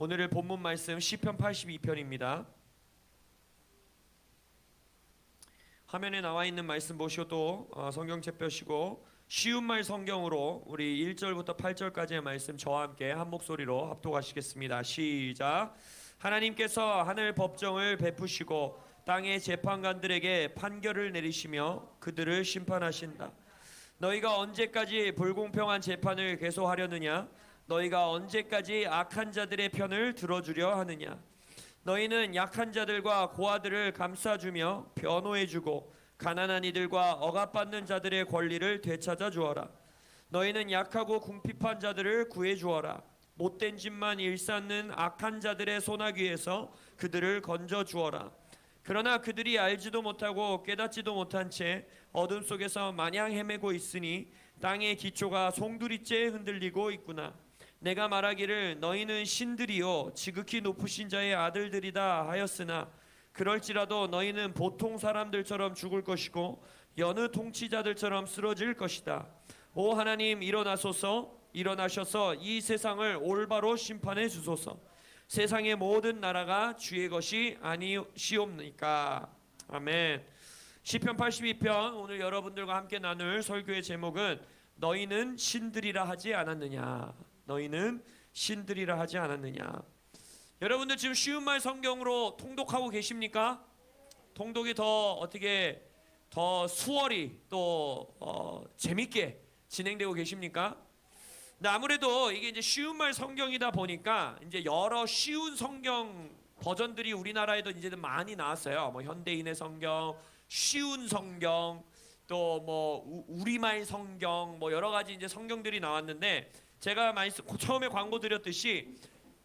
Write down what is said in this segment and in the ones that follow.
오늘의 본문 말씀 시편 82편입니다. 화면에 나와 있는 말씀 보셔도 어, 성경 책 펴시고 쉬운 말 성경으로 우리 1절부터 8절까지의 말씀 저와 함께 한 목소리로 합독하시겠습니다. 시작. 하나님께서 하늘 법정을 베푸시고 땅의 재판관들에게 판결을 내리시며 그들을 심판하신다. 너희가 언제까지 불공평한 재판을 계속하려느냐? 너희가 언제까지 악한 자들의 편을 들어주려 하느냐? 너희는 약한 자들과 고아들을 감싸주며 변호해주고 가난한 이들과 억압받는 자들의 권리를 되찾아 주어라. 너희는 약하고 궁핍한 자들을 구해 주어라. 못된 짓만 일삼는 악한 자들의 소나귀에서 그들을 건져 주어라. 그러나 그들이 알지도 못하고 깨닫지도 못한 채 어둠 속에서 마냥 헤매고 있으니 땅의 기초가 송두리째 흔들리고 있구나. 내가 말하기를 너희는 신들이요 지극히 높으신 자의 아들들이다 하였으나 그럴지라도 너희는 보통 사람들처럼 죽을 것이고 여느 통치자들처럼 쓰러질 것이다. 오 하나님 일어나소서 일어나셔서 이 세상을 올바로 심판해 주소서. 세상의 모든 나라가 주의 것이 아니시옵니까? 아멘. 시편 82편 오늘 여러분들과 함께 나눌 설교의 제목은 너희는 신들이라 하지 않았느냐? 너희는 신들이라 하지 않았느냐? 여러분들 지금 쉬운 말 성경으로 통독하고 계십니까? 통독이 더 어떻게 더 수월히 또 어, 재밌게 진행되고 계십니까? 근데 아무래도 이게 이제 쉬운 말 성경이다 보니까 이제 여러 쉬운 성경 버전들이 우리나라에도 이제는 많이 나왔어요. 뭐 현대인의 성경, 쉬운 성경, 또 뭐 우리말 성경, 뭐 여러 가지 이제 성경들이 나왔는데 제가 말씀 처음에 광고 드렸듯이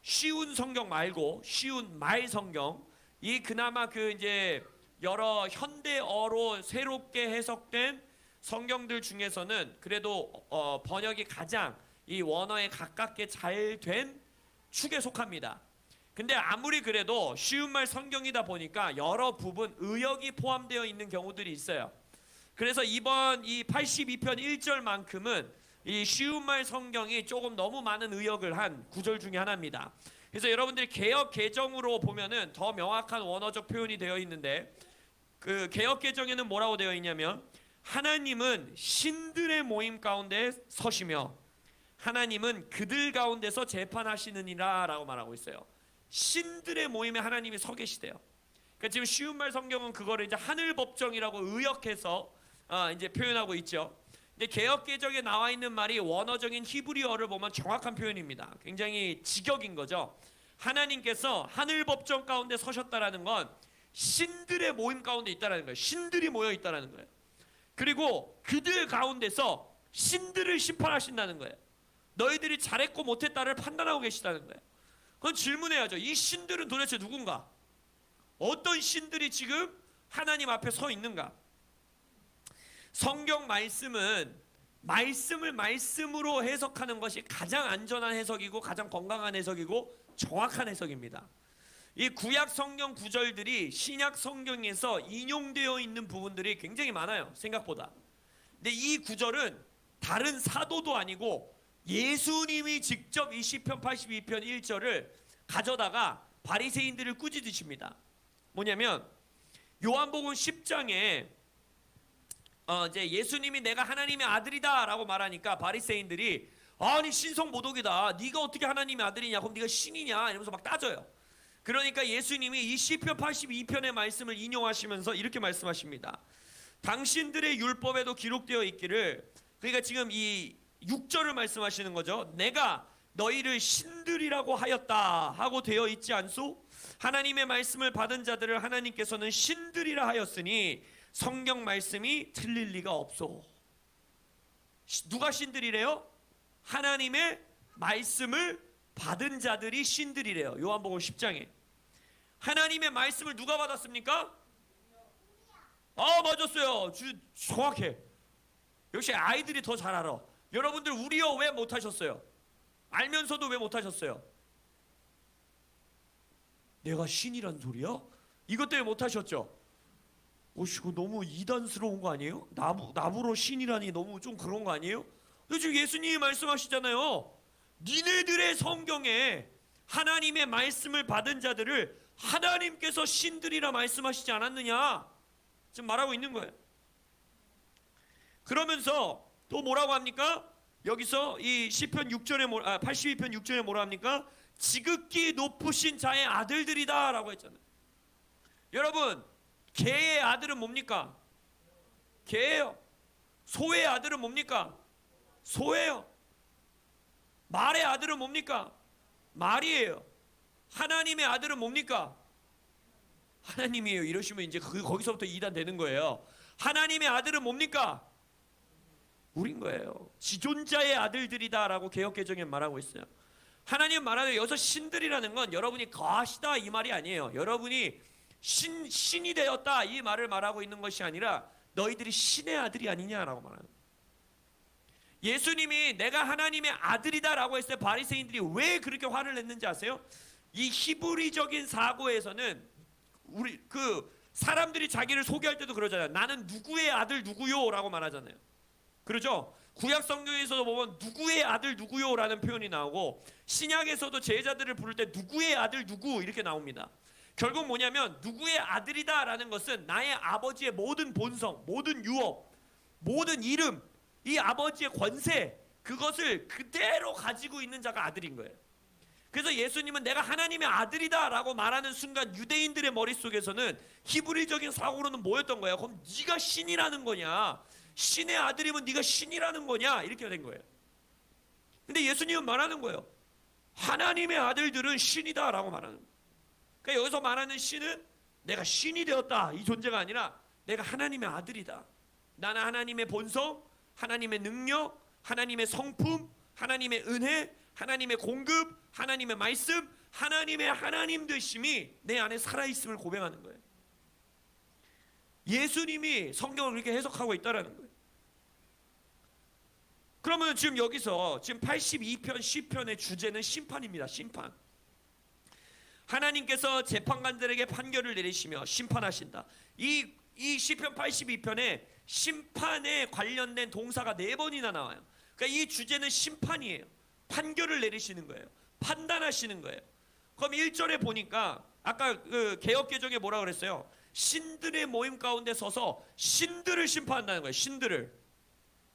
쉬운 성경 말고 쉬운 말 성경 이 그나마 그 이제 여러 현대어로 새롭게 해석된 성경들 중에서는 그래도 어, 번역이 가장 이 원어에 가깝게 잘 된 축에 속합니다. 근데 아무리 그래도 쉬운 말 성경이다 보니까 여러 부분 의역이 포함되어 있는 경우들이 있어요. 그래서 이번 이 82편 1절만큼은 이 쉬운 말 성경이 조금 너무 많은 의역을 한 구절 중에 하나입니다. 그래서 여러분들이 개혁 개정으로 보면은 더 명확한 원어적 표현이 되어 있는데 그 개혁 개정에는 뭐라고 되어 있냐면 하나님은 신들의 모임 가운데 서시며 하나님은 그들 가운데서 재판하시느니라라고 말하고 있어요. 신들의 모임에 하나님이 서 계시대요. 그러니까 지금 쉬운 말 성경은 그거를 이제 하늘 법정이라고 의역해서 아, 이제 표현하고 있죠. 개혁 개정에 나와 있는 말이 원어적인 히브리어를 보면 정확한 표현입니다. 굉장히 직역인 거죠. 하나님께서 하늘 법정 가운데 서셨다라는 건 신들의 모임 가운데 있다라는 거예요. 신들이 모여 있다라는 거예요. 그리고 그들 가운데서 신들을 심판하신다는 거예요. 너희들이 잘했고 못했다를 판단하고 계시다는 거예요. 그건 질문해야죠. 이 신들은 도대체 누군가? 어떤 신들이 지금 하나님 앞에 서 있는가? 성경 말씀은 말씀을 말씀으로 해석하는 것이 가장 안전한 해석이고 가장 건강한 해석이고 정확한 해석입니다. 이 구약 성경 구절들이 신약 성경에서 인용되어 있는 부분들이 굉장히 많아요. 생각보다. 근데 이 구절은 다른 사도도 아니고 예수님이 직접 이 시편 82편 1절을 가져다가 바리새인들을 꾸짖으십니다. 뭐냐면 요한복음 10장에 어 이제 예수님이 내가 하나님의 아들이다라고 말하니까 바리새인들이 아니 신성 모독이다. 네가 어떻게 하나님의 아들이냐? 그럼 네가 신이냐? 이러면서 막 따져요. 그러니까 예수님이 이 시편 82편의 말씀을 인용하시면서 이렇게 말씀하십니다. 당신들의 율법에도 기록되어 있기를 그러니까 지금 이 6절을 말씀하시는 거죠. 내가 너희를 신들이라고 하였다 하고 되어 있지 않소? 하나님의 말씀을 받은 자들을 하나님께서는 신들이라 하였으니 성경 말씀이 틀릴 리가 없소. 누가 신들이래요? 하나님의 말씀을 받은 자들이 신들이래요. 요한복음 10장에. 하나님의 말씀을 누가 받았습니까? 아, 맞았어요. 주, 정확해. 역시 아이들이 더 잘 알아. 여러분들 우리요 왜 못하셨어요? 알면서도 왜 못하셨어요? 내가 신이란 소리야? 이것 때문에 못하셨죠? 오시고 너무 이단스러운 거 아니에요? 나부, 나부로 신이라니 너무 좀 그런 거 아니에요? 지금 예수님이 말씀하시잖아요. 니네들의 성경에 하나님의 말씀을 받은 자들을 하나님께서 신들이라 말씀하시지 않았느냐? 지금 말하고 있는 거예요. 그러면서 또 뭐라고 합니까? 여기서 이 시편 6절에 뭐, 아, 82편 6절에 뭐라 합니까? 지극히 높으신 자의 아들들이다라고 했잖아요. 여러분, 개의 아들은 뭡니까? 개예요. 소의 아들은 뭡니까? 소예요. 말의 아들은 뭡니까? 말이에요. 하나님의 아들은 뭡니까? 하나님이에요. 이러시면 이제 그 거기서부터 이단 되는 거예요. 하나님의 아들은 뭡니까? 우린 거예요. 지존자의 아들들이다라고 개혁 개정에 말하고 있어요. 하나님 말하는 여기서 신들이라는 건 여러분이 거하시다 이 말이 아니에요. 여러분이 신 신이 되었다 이 말을 말하고 있는 것이 아니라 너희들이 신의 아들이 아니냐라고 말하는. 예수님이 내가 하나님의 아들이다라고 했을 때 바리새인들이 왜 그렇게 화를 냈는지 아세요? 이 히브리적인 사고에서는 우리 그 사람들이 자기를 소개할 때도 그러잖아요. 나는 누구의 아들 누구요라고 말하잖아요. 그러죠? 구약 성경에서도 보면 누구의 아들 누구요라는 표현이 나오고 신약에서도 제자들을 부를 때 누구의 아들 누구 이렇게 나옵니다. 결국 뭐냐면 누구의 아들이다라는 것은 나의 아버지의 모든 본성, 모든 유업, 모든 이름, 이 아버지의 권세 그것을 그대로 가지고 있는 자가 아들인 거예요. 그래서 예수님은 내가 하나님의 아들이다라고 말하는 순간 유대인들의 머릿속에서는 히브리적인 사고로는 뭐였던 거야? 그럼 네가 신이라는 거냐? 신의 아들이면 네가 신이라는 거냐? 이렇게 된 거예요. 근데 예수님은 말하는 거예요. 하나님의 아들들은 신이다라고 말하는 거예요. 그러니까 여기서 말하는 신은 내가 신이 되었다 이 존재가 아니라 내가 하나님의 아들이다. 나는 하나님의 본성, 하나님의 능력, 하나님의 성품, 하나님의 은혜, 하나님의 공급, 하나님의 말씀, 하나님의 하나님 되심이 내 안에 살아 있음을 고백하는 거예요. 예수님이 성경을 그렇게 해석하고 있다라는 거예요. 그러면 지금 여기서 지금 82편 시편의 주제는 심판입니다. 심판. 하나님께서 재판관들에게 판결을 내리시며 심판하신다. 이, 이 시편 82편에 심판에 관련된 동사가 네 번이나 나와요. 그러니까 이 주제는 심판이에요. 판결을 내리시는 거예요. 판단하시는 거예요. 그럼 1절에 보니까 아까 그 개혁 개정에 뭐라 그랬어요? 신들의 모임 가운데 서서 신들을 심판한다는 거예요. 신들을.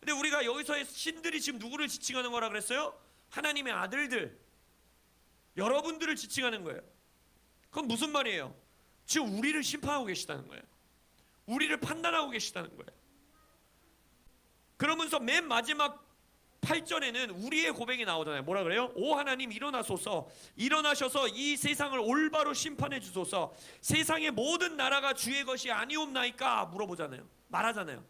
근데 우리가 여기서의 신들이 지금 누구를 지칭하는 거라 그랬어요? 하나님의 아들들. 여러분들을 지칭하는 거예요. 그럼 무슨 말이에요? 지금 우리를 심판하고 계시다는 거예요. 우리를 판단하고 계시다는 거예요. 그러면서 맨 마지막 8절에는 우리의 고백이 나오잖아요. 뭐라 그래요? 오 하나님 일어나소서. 일어나셔서 이 세상을 올바로 심판해 주소서. 세상의 모든 나라가 주의 것이 아니옵나이까 물어보잖아요. 말하잖아요.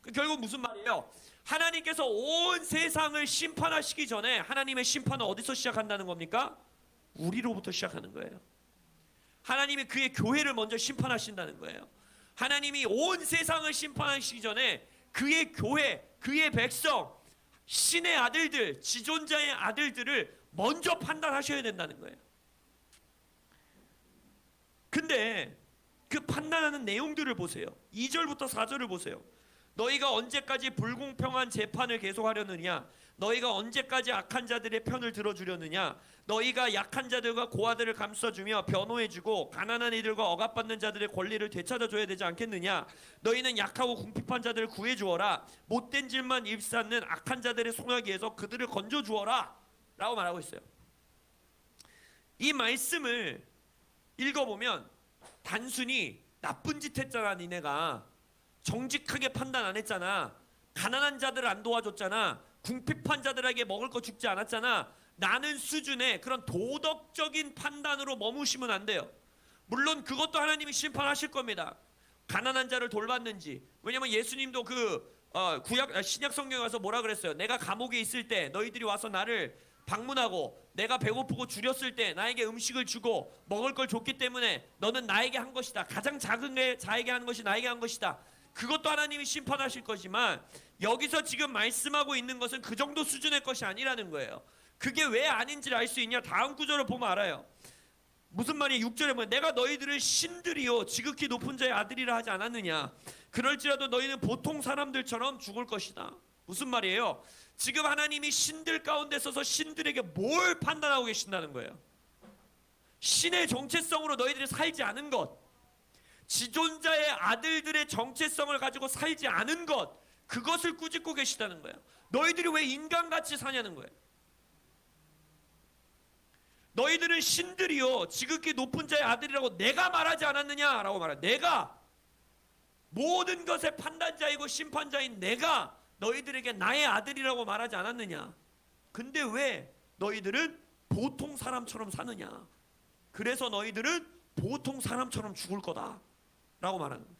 그 결국 무슨 말이에요? 하나님께서 온 세상을 심판하시기 전에 하나님의 심판은 어디서 시작한다는 겁니까? 우리로부터 시작하는 거예요. 하나님이 그의 교회를 먼저 심판하신다는 거예요. 하나님이 온 세상을 심판하시기 전에 그의 교회, 그의 백성, 신의 아들들, 지존자의 아들들을 먼저 판단하셔야 된다는 거예요. 근데 그 판단하는 내용들을 보세요. 2절부터 4절을 보세요. 너희가 언제까지 불공평한 재판을 계속하려느냐? 너희가 언제까지 악한 자들의 편을 들어주려느냐? 너희가 약한 자들과 고아들을 감싸주며 변호해주고 가난한 이들과 억압받는 자들의 권리를 되찾아줘야 되지 않겠느냐? 너희는 약하고 궁핍한 자들을 구해주어라. 못된 질만 입사는 악한 자들의 송아기에서 그들을 건져주어라. 라고 말하고 있어요. 이 말씀을 읽어보면 단순히 나쁜 짓 했잖아 니네가 정직하게 판단 안 했잖아. 가난한 자들 안 도와줬잖아. 궁핍한 자들에게 먹을 거 죽지 않았잖아. 나는 수준의 그런 도덕적인 판단으로 머무시면 안 돼요. 물론 그것도 하나님이 심판하실 겁니다. 가난한 자를 돌봤는지. 왜냐면 예수님도 그 어, 구약 아, 신약 성경에 와서 뭐라 그랬어요? 내가 감옥에 있을 때 너희들이 와서 나를 방문하고 내가 배고프고 줄였을 때 나에게 음식을 주고 먹을 걸 줬기 때문에 너는 나에게 한 것이다. 가장 작은 게 자에게 한 것이 나에게 한 것이다. 그것도 하나님이 심판하실 거지만 여기서 지금 말씀하고 있는 것은 그 정도 수준의 것이 아니라는 거예요. 그게 왜 아닌지를 알 수 있냐? 다음 구절을 보면 알아요. 무슨 말이에요? 6절에 보면 내가 너희들을 신들이요 지극히 높은 자의 아들이라 하지 않았느냐? 그럴지라도 너희는 보통 사람들처럼 죽을 것이다. 무슨 말이에요? 지금 하나님이 신들 가운데 서서 신들에게 뭘 판단하고 계신다는 거예요? 신의 정체성으로 너희들이 살지 않은 것, 지존자의 아들들의 정체성을 가지고 살지 않은 것, 그것을 꾸짖고 계시다는 거예요. 너희들이 왜 인간같이 사냐는 거예요. 너희들은 신들이요 지극히 높은 자의 아들이라고 내가 말하지 않았느냐라고 말해. 내가 모든 것의 판단자이고 심판자인 내가 너희들에게 나의 아들이라고 말하지 않았느냐. 근데 왜 너희들은 보통 사람처럼 사느냐. 그래서 너희들은 보통 사람처럼 죽을 거다. 라고 말하는 거예요.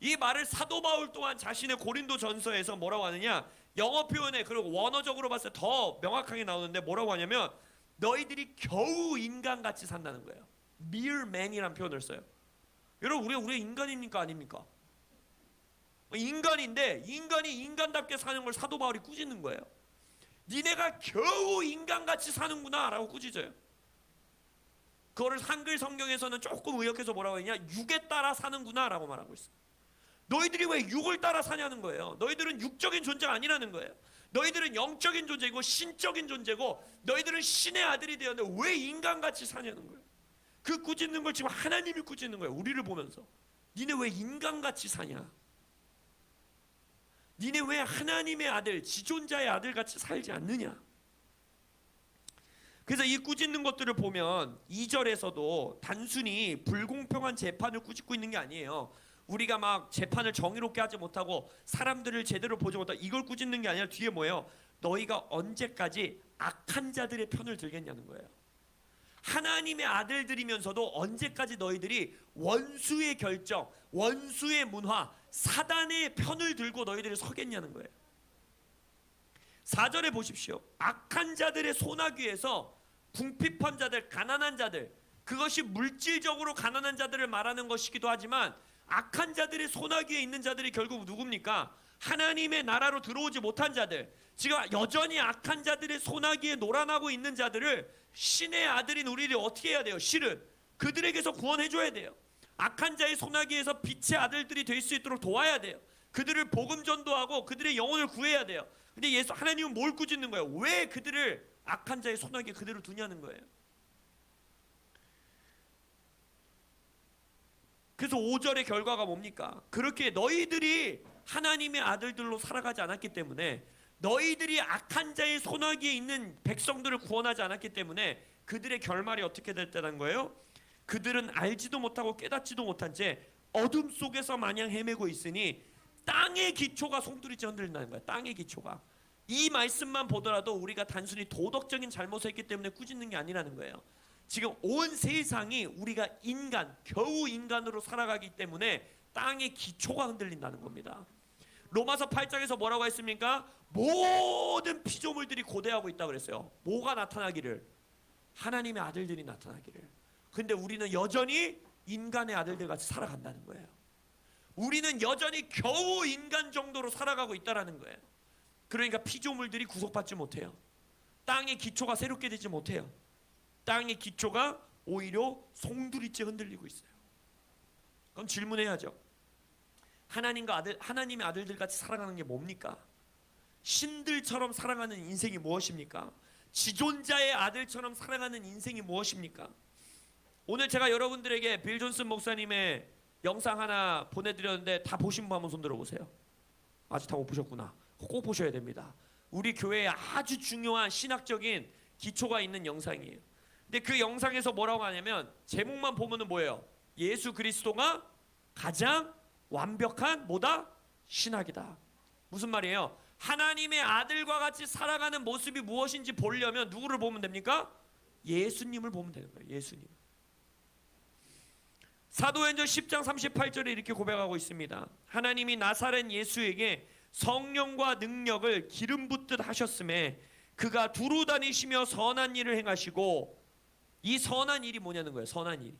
이 말을 사도 바울 또한 자신의 고린도 전서에서 뭐라고 하느냐. 영어 표현에 그리고 원어적으로 봤을 때 더 명확하게 나오는데 뭐라고 하냐면 너희들이 겨우 인간같이 산다는 거예요. mere man이라는 표현을 써요. 여러분 우리가 우리 인간입니까 아닙니까? 인간인데 인간이 인간답게 사는 걸 사도 바울이 꾸짖는 거예요. 니네가 겨우 인간같이 사는구나라고 꾸짖어요. 그거를 한글 성경에서는 조금 의역해서 뭐라고 했냐? 육에 따라 사는구나라고 말하고 있어. 너희들이 왜 육을 따라 사냐는 거예요. 너희들은 육적인 존재가 아니라는 거예요. 너희들은 영적인 존재고 신적인 존재고 너희들은 신의 아들이 되었는데 왜 인간같이 사냐는 거예요. 그 꾸짖는 걸 지금 하나님이 꾸짖는 거예요. 우리를 보면서. 니네 왜 인간같이 사냐? 니네 왜 하나님의 아들, 지존자의 아들 같이 살지 않느냐? 그래서 이 꾸짖는 것들을 보면 2절에서도 단순히 불공평한 재판을 꾸짖고 있는 게 아니에요. 우리가 막 재판을 정의롭게 하지 못하고 사람들을 제대로 보지 못하고 이걸 꾸짖는 게 아니라 뒤에 뭐예요? 너희가 언제까지 악한 자들의 편을 들겠냐는 거예요. 하나님의 아들들이면서도 언제까지 너희들이 원수의 결정, 원수의 문화, 사단의 편을 들고 너희들이 서겠냐는 거예요. 4절에 보십시오. 악한 자들의 소나귀에서 궁핍한 자들, 가난한 자들, 그것이 물질적으로 가난한 자들을 말하는 것이기도 하지만 악한 자들의 소나귀에 있는 자들이 결국 누굽니까? 하나님의 나라로 들어오지 못한 자들, 지금 여전히 악한 자들의 소나귀에 놀아나고 있는 자들을 신의 아들인 우리들이 어떻게 해야 돼요? 실은 그들에게서 구원해 줘야 돼요. 악한 자의 소나기에서 빛의 아들들이 될 수 있도록 도와야 돼요. 그들을 복음 전도하고 그들의 영혼을 구해야 돼요. 근데 예수 하나님은 뭘 꾸짖는 거예요? 왜 그들을 악한 자의 소나기에 그대로 두냐는 거예요. 그래서 5절의 결과가 뭡니까? 그렇게 너희들이 하나님의 아들들로 살아가지 않았기 때문에 너희들이 악한 자의 소나기에 있는 백성들을 구원하지 않았기 때문에 그들의 결말이 어떻게 됐다는 거예요? 그들은 알지도 못하고 깨닫지도 못한 채 어둠 속에서 마냥 헤매고 있으니 땅의 기초가 송두리째 흔들린다는 거야. 땅의 기초가. 이 말씀만 보더라도 우리가 단순히 도덕적인 잘못을 했기 때문에 꾸짖는 게 아니라는 거예요. 지금 온 세상이 우리가 인간, 겨우 인간으로 살아가기 때문에 땅의 기초가 흔들린다는 겁니다. 로마서 8장에서 뭐라고 했습니까? 모든 피조물들이 고대하고 있다 그랬어요. 뭐가 나타나기를? 하나님의 아들들이 나타나기를. 근데 우리는 여전히 인간의 아들들 같이 살아간다는 거예요. 우리는 여전히 겨우 인간 정도로 살아가고 있다라는 거예요. 그러니까 피조물들이 구속받지 못해요. 땅의 기초가 새롭게 되지 못해요. 땅의 기초가 오히려 송두리째 흔들리고 있어요. 그럼 질문해야죠. 하나님과 아들 하나님의 아들들 같이 살아가는 게 뭡니까? 신들처럼 살아가는 인생이 무엇입니까? 지존자의 아들처럼 살아가는 인생이 무엇입니까? 오늘 제가 여러분들에게 빌 존슨 목사님의 영상 하나 보내드렸는데 다 보신 분 한번 손 들어 보세요. 아직 다 못 보셨구나. 꼭 보셔야 됩니다. 우리 교회에 아주 중요한 신학적인 기초가 있는 영상이에요. 근데 그 영상에서 뭐라고 하냐면 제목만 보면은 뭐예요? 예수 그리스도가 가장 완벽한 뭐다? 신학이다. 무슨 말이에요? 하나님의 아들과 같이 살아가는 모습이 무엇인지 보려면 누구를 보면 됩니까? 예수님을 보면 되는 거예요. 예수님. 사도행전 10장 38절에 이렇게 고백하고 있습니다. 하나님이 나사렛 예수에게 성령과 능력을 기름 붓듯 하셨음에 그가 두루 다니시며 선한 일을 행하시고 이 선한 일이 뭐냐는 거예요. 선한 일.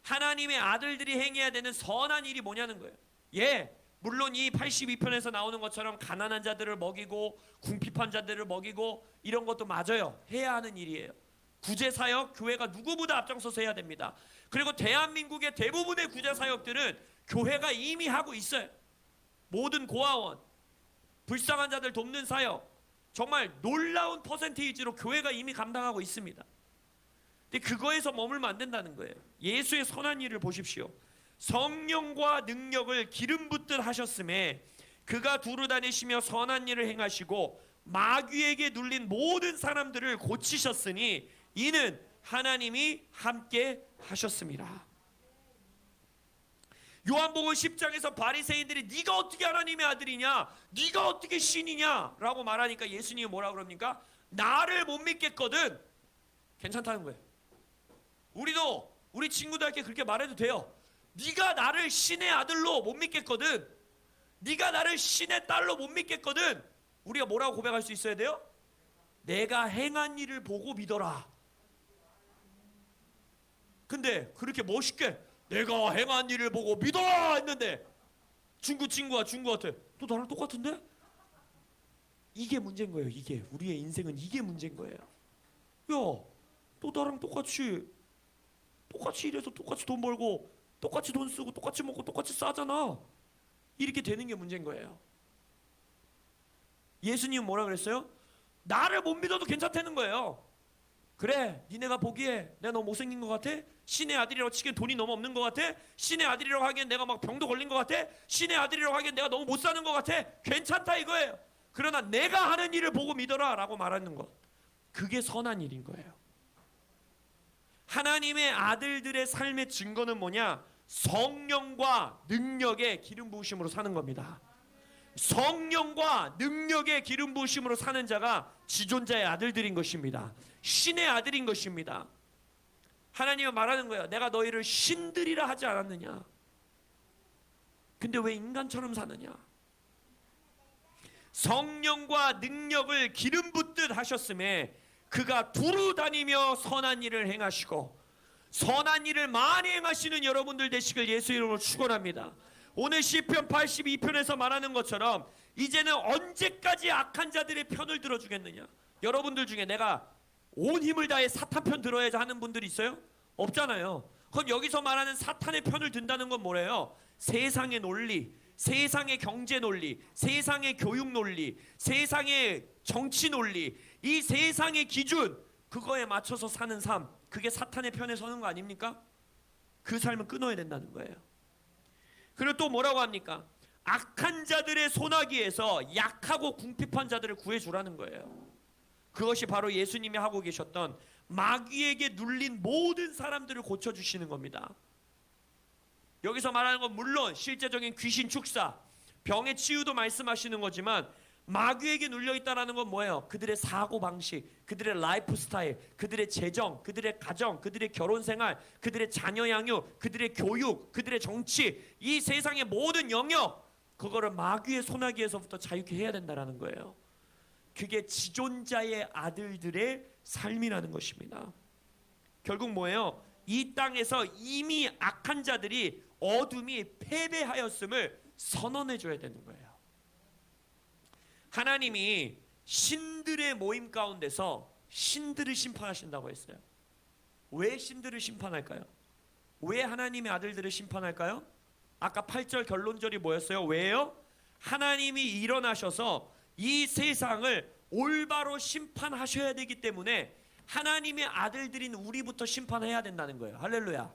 하나님의 아들들이 행해야 되는 선한 일이 뭐냐는 거예요. 예. 물론 이 82편에서 나오는 것처럼 가난한 자들을 먹이고 궁핍한 자들을 먹이고 이런 것도 맞아요. 해야 하는 일이에요. 구제 사역 교회가 누구보다 앞장서서 해야 됩니다. 그리고 대한민국의 대부분의 구제 사역들은 교회가 이미 하고 있어요. 모든 고아원, 불쌍한 자들 돕는 사역 정말 놀라운 퍼센테이지로 교회가 이미 감당하고 있습니다. 근데 그거에서 머물면 안 된다는 거예요. 예수의 선한 일을 보십시오. 성령과 능력을 기름 붓듯 하셨음에 그가 두루 다니시며 선한 일을 행하시고 마귀에게 눌린 모든 사람들을 고치셨으니 이는 하나님이 함께 하셨습니다. 요한복음 10장에서 바리새인들이 네가 어떻게 하나님의 아들이냐? 네가 어떻게 신이냐?라고 말하니까 예수님이 뭐라 그럽니까? 나를 못 믿겠거든. 괜찮다는 거예요. 우리도 우리 친구들에게 그렇게 말해도 돼요. 네가 나를 신의 아들로 못 믿겠거든. 네가 나를 신의 딸로 못 믿겠거든. 우리가 뭐라고 고백할 수 있어야 돼요? 내가 행한 일을 보고 믿어라. 근데 그렇게 멋있게 내가 행한 일을 보고 믿어라 했는데 중구 친구가 중구한테 너 나랑 똑같은데? 이게 문제인 거예요. 이게 우리의 인생은 이게 문제인 거예요. 야, 너 나랑 똑같이 똑같이 일해서 똑같이 돈 벌고 똑같이 돈 쓰고 똑같이 먹고 똑같이 싸잖아. 이렇게 되는 게 문제인 거예요. 예수님은 뭐라 그랬어요? 나를 못 믿어도 괜찮다는 거예요. 그래, 니네가 보기에 내가 너무 못생긴 것 같아? 신의 아들이라고 치기엔 돈이 너무 없는 것 같아? 신의 아들이라고 하기엔 내가 막 병도 걸린 것 같아? 신의 아들이라고 하기엔 내가 너무 못 사는 것 같아? 괜찮다 이거예요. 그러나 내가 하는 일을 보고 믿어라 라고 말하는 것. 그게 선한 일인 거예요. 하나님의 아들들의 삶의 증거는 뭐냐? 성령과 능력의 기름 부으심으로 사는 겁니다. 성령과 능력의 기름 부으심으로 사는 자가 지존자의 아들들인 것입니다. 신의 아들인 것입니다. 하나님은 말하는 거예요. 내가 너희를 신들이라 하지 않았느냐? 근데 왜 인간처럼 사느냐? 성령과 능력을 기름 붓듯 하셨음에 그가 두루 다니며 선한 일을 행하시고 선한 일을 많이 행하시는 여러분들 되시길 예수 이름으로 축원합니다. 오늘 시편 82편에서 말하는 것처럼 이제는 언제까지 악한 자들의 편을 들어주겠느냐? 여러분들 중에 내가 온 힘을 다해 사탄 편 들어야 하는 분들이 있어요? 없잖아요. 그럼 여기서 말하는 사탄의 편을 든다는 건 뭐래요? 세상의 논리, 세상의 경제 논리, 세상의 교육 논리, 세상의 정치 논리, 이 세상의 기준 그거에 맞춰서 사는 삶, 그게 사탄의 편에 서는 거 아닙니까? 그 삶은 끊어야 된다는 거예요. 그리고 또 뭐라고 합니까? 악한 자들의 소나기에서 약하고 궁핍한 자들을 구해주라는 거예요. 그것이 바로 예수님이 하고 계셨던 마귀에게 눌린 모든 사람들을 고쳐주시는 겁니다. 여기서 말하는 건 물론 실제적인 귀신 축사, 병의 치유도 말씀하시는 거지만 마귀에게 눌려 있다라는 건 뭐예요? 그들의 사고 방식, 그들의 라이프 스타일, 그들의 재정, 그들의 가정, 그들의 결혼 생활, 그들의 자녀 양육, 그들의 교육, 그들의 정치, 이 세상의 모든 영역 그거를 마귀의 소나기에서부터 자유케 해야 된다라는 거예요. 그게 지존자의 아들들의 삶이라는 것입니다. 결국 뭐예요? 이 땅에서 이미 악한 자들이 어둠이 패배하였음을 선언해 줘야 되는 거예요. 하나님이 신들의 모임 가운데서 신들을 심판하신다고 했어요. 왜 신들을 심판할까요? 왜 하나님의 아들들을 심판할까요? 아까 8절 결론절이 뭐였어요? 왜요? 하나님이 일어나셔서 이 세상을 올바로 심판하셔야 되기 때문에 하나님의 아들들인 우리부터 심판해야 된다는 거예요. 할렐루야.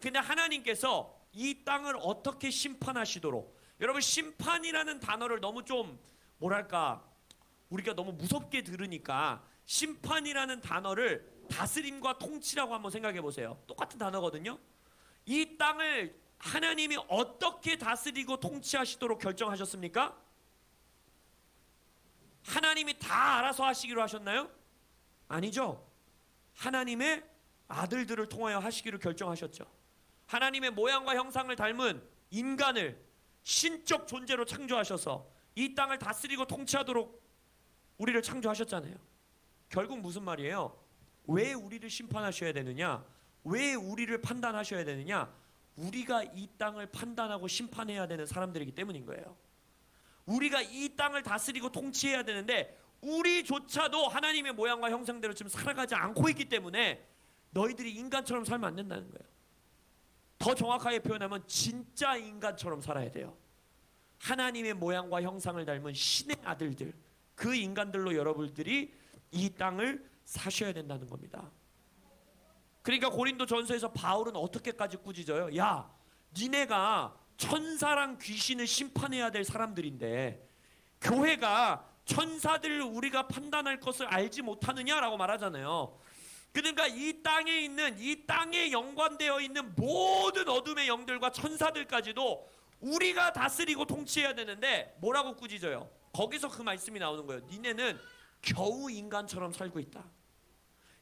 근데 하나님께서 이 땅을 어떻게 심판하시도록 여러분 심판이라는 단어를 너무 좀 뭐랄까 우리가 너무 무섭게 들으니까 심판이라는 단어를 다스림과 통치라고 한번 생각해 보세요. 똑같은 단어거든요. 이 땅을 하나님이 어떻게 다스리고 통치하시도록 결정하셨습니까? 하나님이 다 알아서 하시기로 하셨나요? 아니죠. 하나님의 아들들을 통하여 하시기로 결정하셨죠. 하나님의 모양과 형상을 닮은 인간을 신적 존재로 창조하셔서 이 땅을 다스리고 통치하도록 우리를 창조하셨잖아요. 결국 무슨 말이에요? 왜 우리를 심판하셔야 되느냐? 왜 우리를 판단하셔야 되느냐? 우리가 이 땅을 판단하고 심판해야 되는 사람들이기 때문인 거예요. 우리가 이 땅을 다스리고 통치해야 되는데 우리조차도 하나님의 모양과 형상대로 지금 살아가지 않고 있기 때문에 너희들이 인간처럼 살면 안 된다는 거예요. 더 정확하게 표현하면 진짜 인간처럼 살아야 돼요. 하나님의 모양과 형상을 닮은 신의 아들들 그 인간들로 여러분들이 이 땅을 사셔야 된다는 겁니다. 그러니까 고린도 전서에서 바울은 어떻게까지 꾸짖어요? 야, 니네가 천사랑 귀신을 심판해야 될 사람들인데 교회가 천사들을 우리가 판단할 것을 알지 못하느냐라고 말하잖아요. 그러니까 이 땅에 있는 이 땅에 연관되어 있는 모든 어둠의 영들과 천사들까지도 우리가 다스리고 통치해야 되는데 뭐라고 꾸짖어요? 거기서 그 말씀이 나오는 거예요. 니네는 겨우 인간처럼 살고 있다.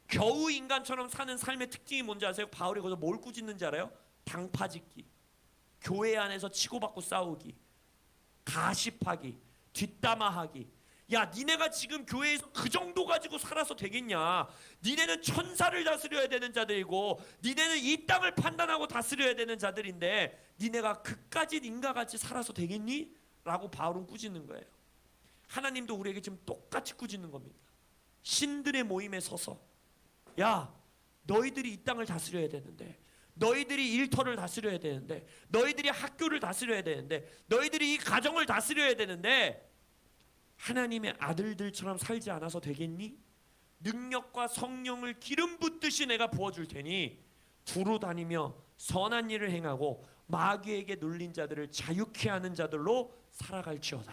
겨우 인간처럼 사는 삶의 특징이 뭔지 아세요? 바울이 거기서 뭘 꾸짖는지 알아요? 당파짓기, 교회 안에서 치고받고 싸우기, 가십하기, 뒷담화하기. 야, 니네가 지금 교회에서 그 정도 가지고 살아서 되겠냐? 니네는 천사를 다스려야 되는 자들이고, 니네는 이 땅을 판단하고 다스려야 되는 자들인데, 니네가 그까지 인가같이 살아서 되겠니? 라고 바울은 꾸짖는 거예요. 하나님도 우리에게 지금 똑같이 꾸짖는 겁니다. 신들의 모임에 서서, 야, 너희들이 이 땅을 다스려야 되는데, 너희들이 일터를 다스려야 되는데, 너희들이 학교를 다스려야 되는데, 너희들이 이 가정을 다스려야 되는데, 하나님의 아들들처럼 살지 않아서 되겠니? 능력과 성령을 기름 붓듯이 내가 부어줄 테니 두루 다니며 선한 일을 행하고 마귀에게 눌린 자들을 자유케 하는 자들로 살아갈지어다.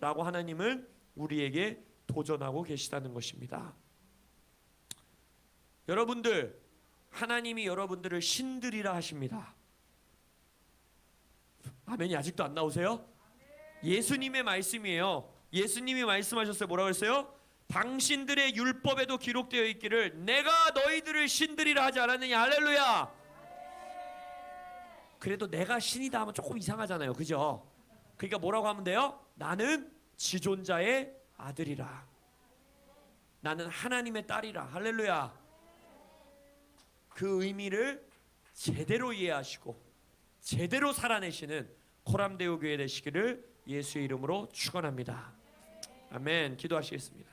라고 하나님은 우리에게 도전하고 계시다는 것입니다. 여러분들 하나님이 여러분들을 신들이라 하십니다. 아멘이 아직도 안 나오세요? 예수님의 말씀이에요. 예수님이 말씀하셨어요. 뭐라고 했어요? 당신들의 율법에도 기록되어 있기를 내가 너희들을 신들이라 하지 않았느냐. 할렐루야. 그래도 내가 신이다 하면 조금 이상하잖아요. 그죠? 그러니까 뭐라고 하면 돼요? 나는 지존자의 아들이라. 나는 하나님의 딸이라. 할렐루야. 그 의미를 제대로 이해하시고 제대로 살아내시는 코람데오 교회 되시기를 예수의 이름으로 축원합니다. 아멘. 기도하시겠습니다.